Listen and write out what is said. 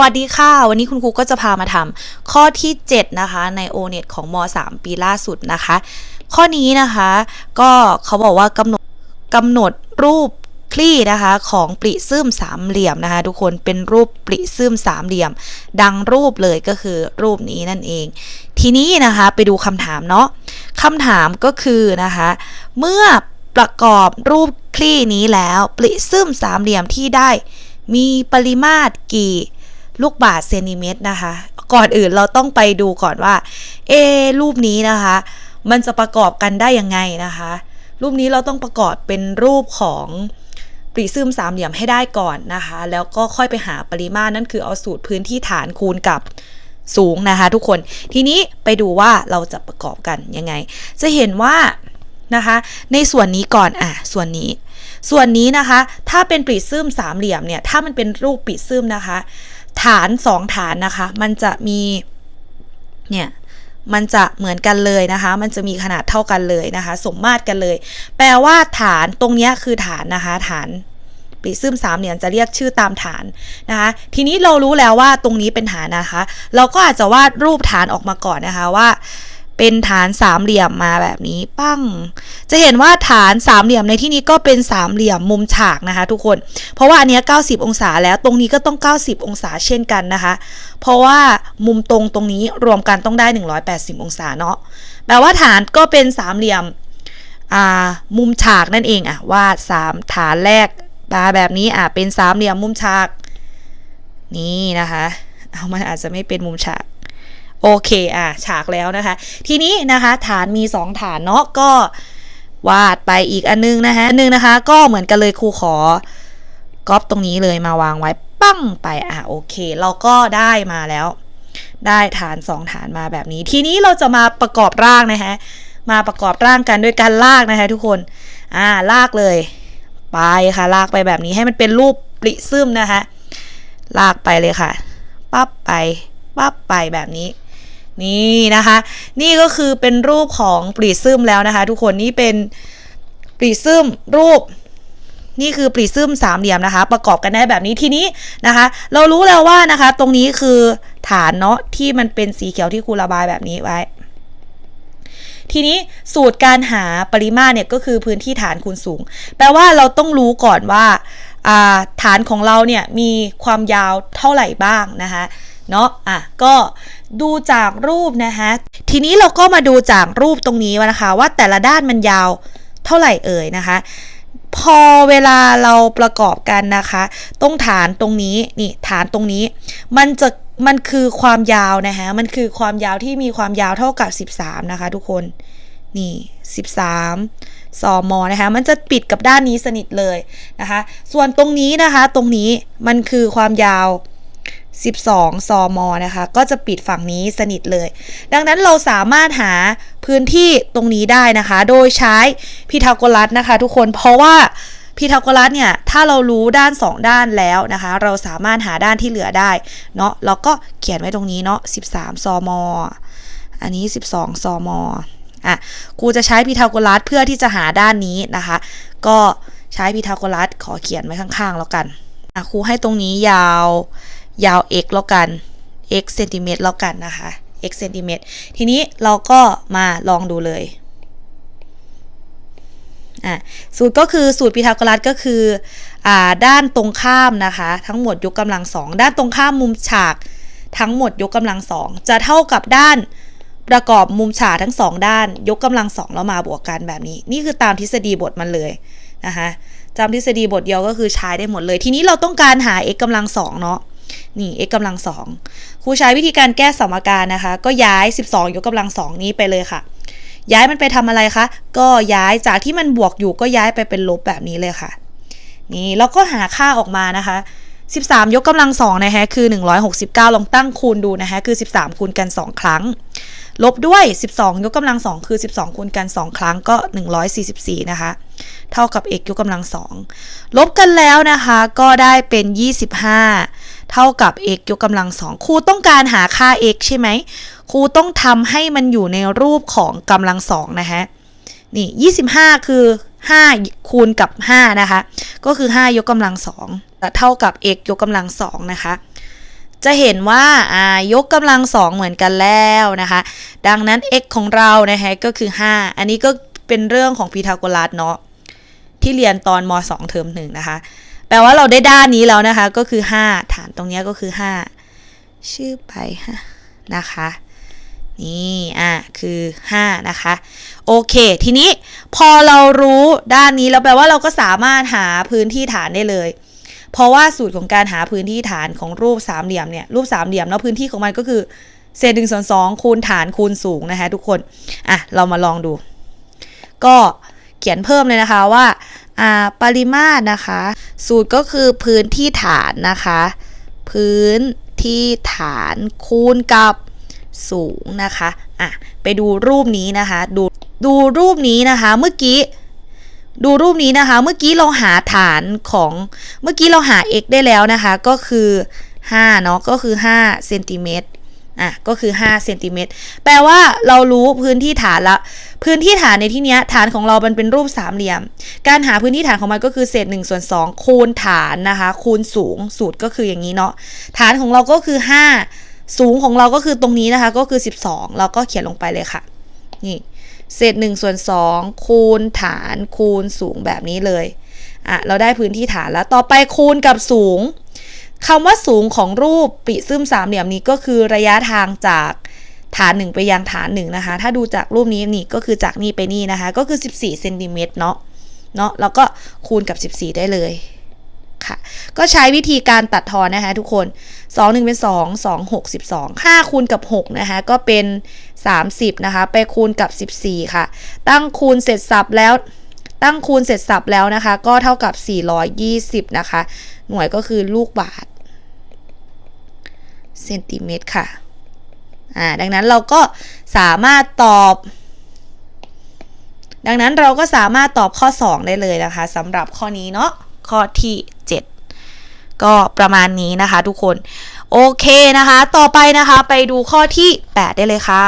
วัสดีค่ะ วันนี้คุณครูก็จะพามาทำข้อที่ 7 นะคะ ใน o n e t ของม .3 ปีล่าสุดนะคะ ข้อนี้นะคะก็เขาบอกว่ากำหนดกำหนดรูปคลี่นะคะของปริซึมสามเหลี่ยมนะคะทุกคนเป็นรูปปริซึมสามเหลี่ยม ดังรูปเลยก็คือรูปนี้นั่นเอง ทีนี้นะคะไปดูคำถามเนาะคำถามก็คือนะคะเมื่อประกอบรูปคลี่นี้แล้วปริซึมสามเหลี่ยมที่ได้มีปริมาตรกี่ ลูกบาศก์เซนิเมตรนะคะ ก่อนอื่นเราต้องไปดูก่อนว่า เอ รูปนี้นะคะ มันจะประกอบกันได้ยังไงนะคะ รูปนี้เราต้องประกอบเป็นรูปของปริซึมสามเหลี่ยมให้ได้ก่อนนะคะ แล้วก็ค่อยไปหาปริมาตรนั่นคือเอาสูตรพื้นที่ฐานคูณกับสูงนะคะ ทุกคนทีนี้ไปดูว่าเราจะประกอบกันยังไง จะเห็นว่านะคะ ในส่วนนี้ก่อนอะส่วนนี้ ส่วนนี้นะคะ ถ้าเป็นปริซึมสามเหลี่ยมเนี่ยถ้ามันเป็นรูปปริซึมนะคะ ฐานสองฐานนะคะ มันจะมีเนี่ยมันจะเหมือนกันเลยนะคะ มันจะมีขนาดเท่ากันเลยนะคะ สมมาตรกันเลย แปลว่าฐานตรงเนี้ยคือฐานนะคะ ฐานปริซึมสามเหลี่ยมจะเรียกชื่อตามฐานนะคะ ทีนี้เรารู้แล้วว่าตรงนี้เป็นฐานนะคะ เราก็อาจจะวาดรูปฐานออกมาก่อนนะคะว่า เป็นฐานสามเหลี่ยมมาแบบนี้ปั้ง จะเห็นว่าฐานสามเหลี่ยมในที่นี้ก็เป็นสามเหลี่ยมมุมฉากนะคะทุกคน เพราะว่าอันนี้ 90 องศาแล้วตรงนี้ก็ต้อง 90 องศาเช่นกันนะคะ เพราะว่ามุมตรงตรงนี้รวมกันต้องได้ 180 องศาเนาะแปลว่าฐานก็เป็นสามเหลี่ยมมุมฉากนั่นเองอะวาดสามฐานแรกตาแบบนี้อะเป็นสามเหลี่ยมมุมฉาก นี่นะคะ เอามันอาจจะไม่เป็นมุมฉาก โอเคอะฉากแล้วนะคะ ทีนี้นะคะ ฐานมี 2 ฐานเนาะก็วาดไปอีกอันนึงนะคะอันนึงนะคะ ก็เหมือนกันเลยครูขอก๊อปตรงนี้เลยมาวางไว้ปั้งไปอะโอเค เราก็ได้มาแล้ว ได้ฐาน 2 ฐานมาแบบนี้ ทีนี้เราจะมาประกอบร่างนะคะ มาประกอบร่างกันด้วยการลากนะคะทุกคนอ่าลากเลย ไปค่ะลากไปแบบนี้ให้มันเป็นรูปปริซึมนะคะ ลากไปเลยค่ะปั๊บไปปั๊บไปแบบนี้ นี่นะคะ นี่ก็คือเป็นรูปของปริซึมแล้วนะคะ ทุกคนนี่เป็นปริซึมรูป นี่คือปริซึมสามเหลี่ยมนะคะ ประกอบกันได้แบบนี้ทีนี้นะคะ เรารู้แล้วว่านะคะ ตรงนี้คือฐานเนาะที่มันเป็นสีเขียวที่ครูระบายแบบนี้ไว้ทีนี้สูตรการหาปริมาตรเนี่ยก็คือพื้นที่ฐานคูณสูง แปลว่าเราต้องรู้ก่อนว่าฐานของเราเนี่ยมีความยาวเท่าไหร่บ้างนะคะเนาะอะก็ ดูจากรูปนะคะทีนี้เราก็มาดูจากรูปตรงนี้นะคะ ว่าแต่ละด้านมันยาวเท่าไหร่เอ่ยนะคะ พอเวลาเราประกอบกันนะคะ ตรงฐานตรงนี้นี่ฐานตรงนี้ มันจะมันคือความยาวนะคะมันคือความยาวที่มีความยาวเท่ากับ 13 นะคะ ทุกคนนี่ 13ซอมอนะคะมันจะปิดกับด้านนี้สนิทเลยนะคะ ส่วนตรงนี้นะคะตรงนี้มันคือความยาว 12ซอมอนะคะ ก็จะปิดฝั่งนี้สนิทเลย ดังนั้นเราสามารถหาพื้นที่ตรงนี้ได้นะคะ โดยใช้พีทาโกรัสนะคะ ทุกคนเพราะว่าพีทาโกรัสเนี่ย ถ้าเรารู้ด้าน 2 ด้านแล้วนะคะ เราสามารถหาด้านที่เหลือได้เนาะเราก็เขียนไว้ตรงนี้เนาะ13ซอมออันนี้ 12ซอมออะครูจะใช้พีทาโกรัสเพื่อที่จะหาด้านนี้นะคะ ก็ใช้พีทาโกรัสขอเขียนไว้ข้างๆแล้วกันอะครูให้ตรงนี้ยาว ยาว x แล้วกัน x เซนติเมตรแล้วกันนะคะ x เซนติเมตรทีนี้เราก็มาลองดูเลยอะสูตรก็คือสูตรพีทาโกรัสก็คืออ่าด้านตรงข้ามนะคะ ทั้งหมดยกกำลังสองด้านตรงข้ามมุมฉากทั้งหมดยกกำลังสองจะเท่ากับด้านประกอบมุมฉากทั้งสองด้าน ยกกำลังสองแล้วมาบวกกันแบบนี้ นี่คือตามทฤษฎีบทมันเลยนะคะจำทฤษฎีบทเดียวก็คือใช้ได้หมดเลย ทีนี้เราต้องการหา x กำลังสองเนาะ นี่ x กำลังสองครูใช้วิธีการแก้สมการนะคะ ก็ย้าย 12 ยกกำลังสองนี้ไปเลยค่ะ ย้ายมันไปทำอะไรคะ ก็ย้ายจากที่มันบวกอยู่ก็ย้ายไปเป็นลบแบบนี้เลยค่ะ นี่แล้วก็หาค่าออกมานะคะ 13 ยกกำลังสองนะคะคือ 169 ลองตั้งคูณดูนะคะคือ 13 คูณกัน 2 ครั้ง ลบด้วย 12 ยกกำลังสองคือ 12 คูณกัน 2 ครั้งก็ 144 นะคะเท่ากับ x ยกกำลังสองลบกันแล้วนะคะก็ได้เป็น 25 เท่ากับ x ยกกำลังสองครูต้องการหาค่า x ใช่ไหมครูต้องทำให้มันอยู่ในรูปของกำลังสองนะคะนี่ 25 คือ 5 คูณกับ 5 นะคะ ก็คือ 5 ยกกำลังสองเท่ากับ x ยกกำลังสองนะคะ จะเห็นว่า ยกกำลังสองเหมือนกันแล้วนะคะ ดังนั้น x ของเรานะคะก็คือ 5 อันนี้ก็เป็นเรื่องของพีทาโกรัสเนาะที่เรียนตอนม 2 เทอมหนึ่งนะคะ ลว่าเราได้ด้านนี้แล้วนะคะ ก็คือ 5 ฐานตรงนี้ก็คือ 5 ชื่อไปฮะนะคะ นี่อะคือ 5 นะคะ โอเค ทีนี้พอเรารู้ด้านนี้แล้วแปลว่าเราก็สามารถหาพื้นที่ฐานได้เลย เพราะว่าสูตรของการหาพื้นที่ฐานของรูปสามเหลี่ยมเนี่ยรูปสามเหลี่ยมแล้วพื้นที่ของมันก็คือเศษหนึ่งส่วนสองคูณฐานคูณสูงนะคะทุกคน อะ เรามาลองดู ก็เขียนเพิ่มเลยนะคะว่า ปริมาตรนะคะ สูตรก็คือพื้นที่ฐานนะคะ พื้นที่ฐานคูณกับสูงนะคะอะไปดูรูปนี้นะคะ ดูดูรูปนี้นะคะ เมื่อกี้ ดูรูปนี้นะคะ เมื่อกี้เราหาฐานของ เมื่อกี้เราหา x ได้แล้วนะคะ ก็คือ5เนาะ ก็คือ5เซนติเมตร อะก็คือ5เซนติเมตรแปลว่าเรารู้พื้นที่ฐานละ พื้นที่ฐานในที่นี้ฐานของเรามันเป็นรูปสามเหลี่ยม การหาพื้นที่ฐานของมันก็คือเศษ1ส่วน2คูณฐานนะคะ คูณสูงสูตรก็คืออย่างนี้เนาะฐานของเราก็คือ 5 สูงของเราก็คือตรงนี้นะคะ ก็คือ 12 เราก็เขียนลงไปเลยค่ะ นี่เศษ1ส่วน2คูณฐานคูณสูงแบบนี้เลยอะเราได้พื้นที่ฐานแล้วต่อไปคูณกับสูง คำว่าสูงของรูปปิซึมสามเหลี่ยมนี้ก็คือระยะทางจากฐานหนึ่งไปยังฐานหนึ่งนะคะ ถ้าดูจากรูปนี้นี่ก็คือจากนี่ไปนี่นะคะ ก็คือ 14เซนติเมตรเนาะ เนาะแล้วก็คูณกับ 14 ได้เลยค่ะ ก็ใช้วิธีการตัดทอนนะคะ ทุกคน 2 1 เป็น 2 2 6 12 5คูณกับ 6 นะคะ ก็เป็น 30 นะคะ ไปคูณกับ 14 ค่ะ ตั้งคูณเสร็จสับแล้ว ตั้งคูณเสร็จสับแล้วนะคะ ก็เท่ากับ 420 นะคะ หน่วยก็คือลูกบาท เซนติเมตรค่ะอ่าดังนั้นเราก็สามารถตอบ ดังนั้นเราก็สามารถตอบข้อ 2 ได้เลยนะคะสำหรับข้อนี้เนาะข้อที่ 7 ก็ประมาณนี้นะคะทุกคน โอเคนะคะ ต่อไปนะคะไปดูข้อที่ 8 ได้เลยค่ะ